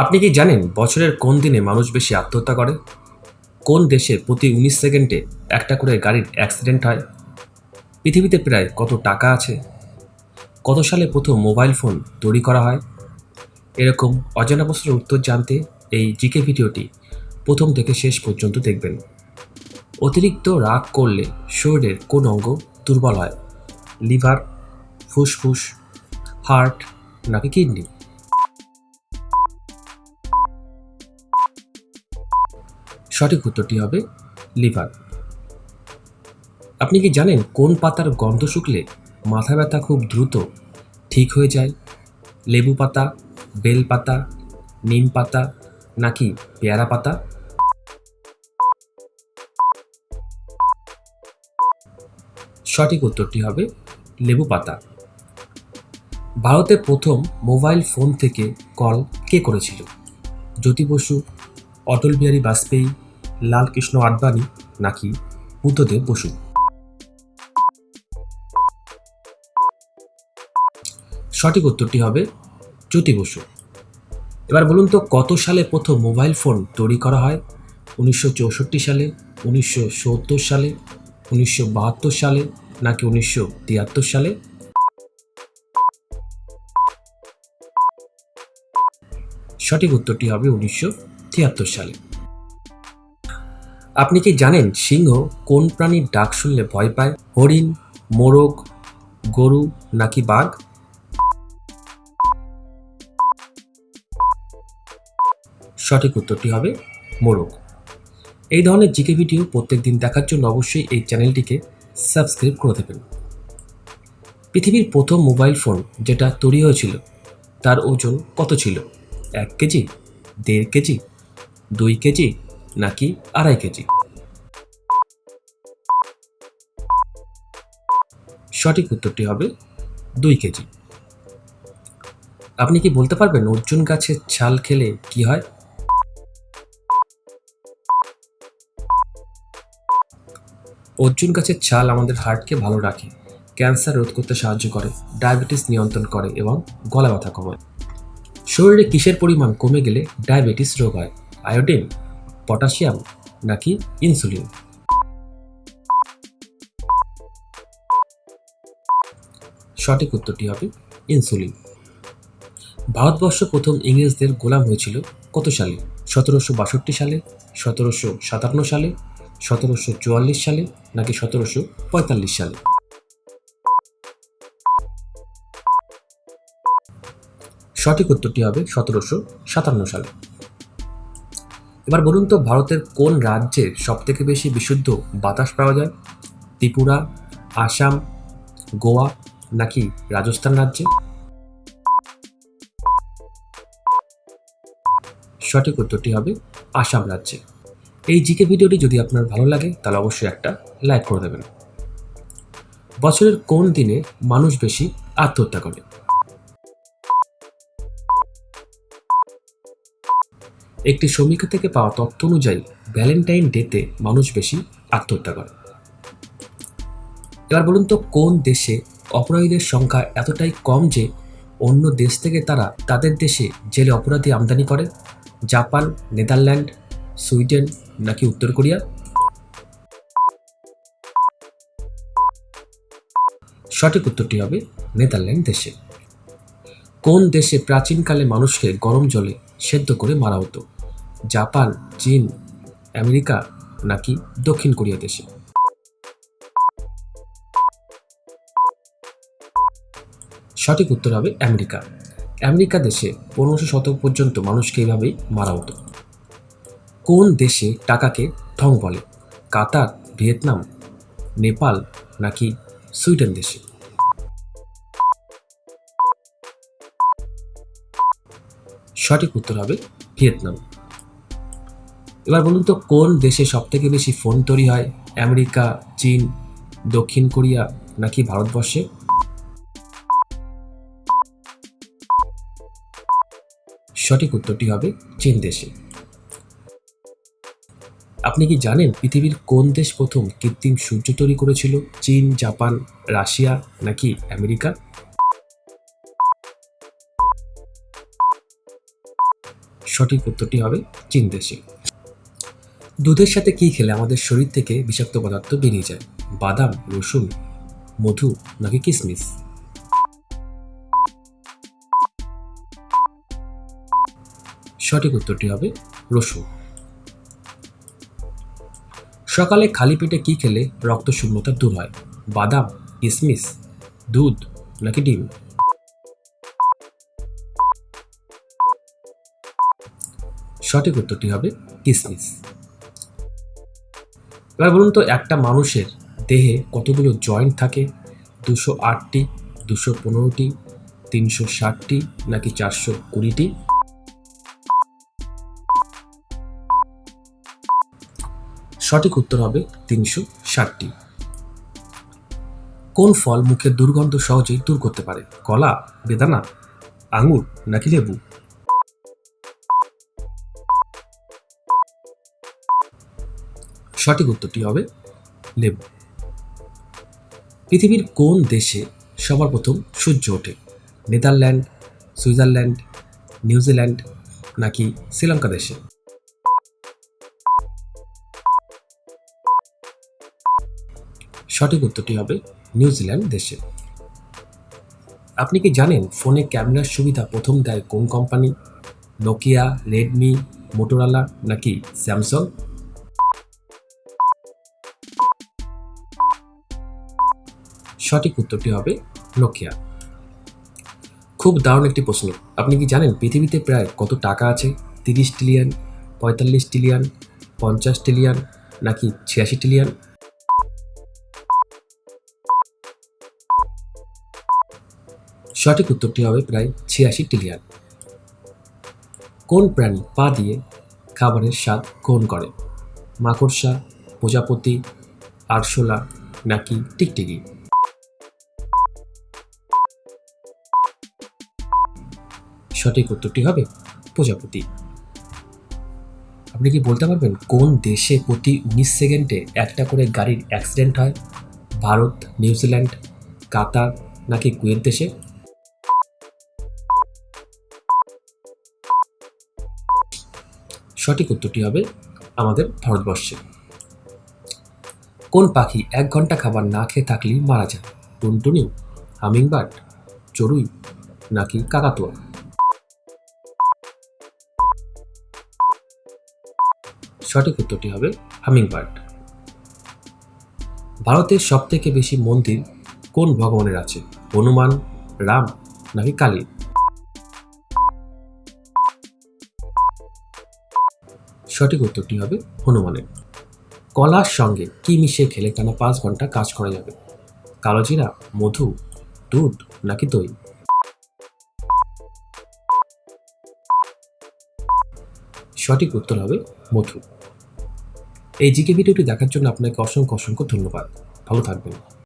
আপনি কি জানেন বছরের কোন দিনে মানুষ বেশি আত্মহত্যা করে? কোন দেশে প্রতি উনিশ সেকেন্ডে একটা করে গাড়ির অ্যাক্সিডেন্ট হয়? পৃথিবীতে প্রায় কত টাকা আছে? কত সালে প্রথম মোবাইল ফোন তৈরি করা হয়? এরকম অজানা প্রশ্নের উত্তর জানতে এই জিকে ভিডিওটি প্রথম থেকে শেষ পর্যন্ত দেখবেন। অতিরিক্ত রাগ করলে শরীরের কোন অঙ্গ দুর্বল হয়? লিভার, ফুসফুস, হার্ট নাকি কিডনি? সঠিক উত্তরটি হবে লিভার। আপনি কি জানেন কোন পাতার গন্ধ শুকলে মাথা ব্যথা খুব দ্রুত ঠিক হয়ে যায়? লেবু পাতা, বেল পাতা, নিম পাতা নাকি পেয়ারা পাতা? সঠিক উত্তরটি হবে লেবু পাতা। ভারতে প্রথম মোবাইল ফোন থেকে কল কে করেছিল? জ্যোতি বসু, অটল বিহারী বাজপেয়ী লালকৃষ্ণ আডবাণী নাকি বুদ্ধদেব বসু? সঠিক উত্তরটি হবে জ্যোতি বসু। এবার বলুন তো, কত সালে প্রথম মোবাইল ফোন তৈরি করা হয়? উনিশশো চৌষট্টি সালে, উনিশশো সত্তর সালে, উনিশশো বাহাত্তর সালে নাকি উনিশশো তিয়াত্তর সালে? সঠিক উত্তরটি হবে উনিশশো তিয়াত্তর সালে। আপনি কি জানেন সিংহ কোন প্রাণীর ডাক শুনলে ভয় পায়? হরিণ, মোরগ, গরু নাকি বাঘ? সঠিক উত্তরটি হবে মোরগ। এই ধরনের জিকে ভিডিও প্রত্যেক দিন দেখার জন্য অবশ্যই এই চ্যানেলটিকে সাবস্ক্রাইব করে দেবেন। পৃথিবীর প্রথম মোবাইল ফোন যেটা তৈরি হয়েছিল, তার ওজন কত ছিল? এক কেজি, দেড় কেজি, দুই কেজি নাকি আড়াই কেজি। সঠিক উত্তরটি হবে দুই কেজি। আপনি কি বলতে পারবেন অর্জুন গাছের ছাল খেলে কি হয়? অর্জুন গাছের ছাল আমাদের হার্টকে ভালো রাখে, ক্যান্সার রোধ করতে সাহায্য করে, ডায়াবেটিস নিয়ন্ত্রণ করে এবং গলা ব্যথা কমায়। শরীরে কিসের পরিমাণ কমে গেলে ডায়াবেটিস রোগ হয়, আয়োডিন। পটাশিয়াম নাকি ইনসুলিন? সঠিক উত্তরটি হবে ইনসুলিন। ভারতবর্ষ প্রথম ইংরেজদের গোলাম হয়েছিল কত সালে? সতেরোশো বাষট্টি সালে, সতেরোশো সাতান্ন সালে, সতেরোশো চুয়াল্লিশ সালে নাকি সতেরোশো পঁয়তাল্লিশ সালে? সঠিক উত্তরটি হবে সতেরোশো সাতান্ন সালে। এবার বলুন তো, ভারতের কোন রাজ্যে সবথেকে বেশি বিশুদ্ধ বাতাস পাওয়া যায়? ত্রিপুরা, আসাম, গোয়া নাকি রাজস্থান রাজ্যে? সঠিক উত্তরটি হবে আসাম রাজ্যে। এই জিকে ভিডিওটি যদি আপনার ভালো লাগে, তাহলে অবশ্যই একটা লাইক করে দেবেন। বছরের কোন দিনে মানুষ বেশি আত্মহত্যা করে? একটি সমীক্ষা থেকে পাওয়া তথ্য অনুযায়ী, ভ্যালেন্টাইন ডেতে মানুষ বেশি আত্মহত্যা করে। এবার বলুন তো, কোন দেশে অপরাধীদের সংখ্যা এতটাই কম যে অন্য দেশ থেকে তারা তাদের দেশে জেলে অপরাধী আমদানি করে? জাপান, নেদারল্যান্ড, সুইডেন নাকি উত্তর কোরিয়া? সঠিক উত্তরটি হবে নেদারল্যান্ড দেশে। কোন দেশে প্রাচীনকালে মানুষকে গরম জলে সেদ্ধ করে মারা হতো? জাপান, চীন, আমেরিকা নাকি দক্ষিণ কোরিয়া দেশে? সঠিক উত্তর হবে আমেরিকা। আমেরিকা দেশে পনেরোশো শতক পর্যন্ত মানুষকে এইভাবেই মারা হতো। কোন দেশে টাকাকে ঠং বলে? কাতার, ভিয়েতনাম, নেপাল নাকি সুইডেন দেশে? সঠিক উত্তর হবে ভিয়েতনাম। এবার বলুন তো, কোন দেশে সব থেকে বেশি ফোন তৈরি হয়? আমেরিকা, চীন, দক্ষিণ কোরিয়া নাকি ভারতবর্ষে? সঠিক উত্তরটি হবে চীন দেশে। আপনি কি জানেন পৃথিবীর কোন দেশ প্রথম কৃত্রিম সূর্য তৈরি করেছিল? চীন, জাপান, রাশিয়া নাকি আমেরিকা? সঠিক উত্তরটি হবে চীন দেশে। দুধের সাথে কী খেলে আমাদের শরীর থেকে বিষাক্ত পদার্থ বেরিয়ে যায়? বাদাম, রসুন, মধু নাকি কিশমিশ সঠিক উত্তরটি হবে রসুন। সকালে খালি পেটে কি খেলে রক্ত শূন্যতা দূর হয়? বাদাম কিশমিশ দুধ নাকি ডিম? সঠিক উত্তরটি হবে কিসমিস। এবার বলুন তো, একটা মানুষের দেহে কতগুলো জয়েন্ট থাকে? দুশো আটটি, দুশো পনেরোটি, তিনশো ষাটটি, নাকি চারশো কুড়িটি? সঠিক উত্তর হবে তিনশো ষাটটি। কোন ফল মুখের দুর্গন্ধ সহজেই দূর করতে পারে? কলা, বেদানা, আঙুর, নাকি লেবু? সঠিক উত্তরটি হবে লেবু। পৃথিবীর কোন দেশে সবার প্রথম সূর্য ওঠে? নেদারল্যান্ড, সুইজারল্যান্ড, নিউজিল্যান্ড নাকি শ্রীলঙ্কা দেশে? সঠিক উত্তরটি হবে নিউজিল্যান্ড দেশে। আপনি কি জানেন ফোনে ক্যামেরার সুবিধা প্রথম দেয় কোন কোম্পানি? নোকিয়া, রেডমি, মোটোরোলা নাকি স্যামসাং? সঠিক উত্তরটি হবে নোকিয়া। খুব দারুণ একটি প্রশ্ন। আপনি কি জানেন পৃথিবীতে প্রায় কত টাকা আছে? তিরিশ ট্রিলিয়ন পঁয়তাল্লিশ ট্রিলিয়ন পঞ্চাশ ট্রিলিয়ন নাকি ছিয়াশি ট্রিলিয়ন সঠিক উত্তরটি হবে প্রায় ছিয়াশি ট্রিলিয়ন কোন প্রাণী পা দিয়ে খাবারের স্বাদ গ্রহণ করে? মাকড়সা, প্রজাপতি, আরশোলা, নাকি টিকটিকি? সঠিক উত্তরটি হবে প্রজাপতি। আপনি কি বলতে পারবেন কোন দেশে প্রতি উনিশ সেকেন্ডে একটা করে গাড়ির অ্যাক্সিডেন্ট হয়? ভারত নিউজিল্যান্ড কাতার নাকি কুয়েত দেশে? সঠিক উত্তরটি হবে আমাদের ভারতবর্ষে। কোন পাখি এক ঘণ্টা খাবার না খেয়ে থাকলেই মারা যায়? টুনটুনি হামিংবার্ড, চড়ুই নাকি কাকাতুয়া? সঠিক উত্তরটি হবে হামিংবার্ড। ভারতের সব থেকে বেশি মন্দির কোন ভগবানের আছে? হনুমান, রাম নাকি কালী? সঠিক উত্তরটি হবে হনুমানের। কলার সঙ্গে কি মিশিয়ে খেলে টানা পাঁচ ঘণ্টা কাজ করা যাবে? কালোজিরা মধু, দুধ নাকি দই? সঠিক উত্তর হবে মধু। এই জিকে ভিডিওটি দেখার জন্য আপনাকে অসংখ্য অসংখ্য ধন্যবাদ। ভালো থাকবেন।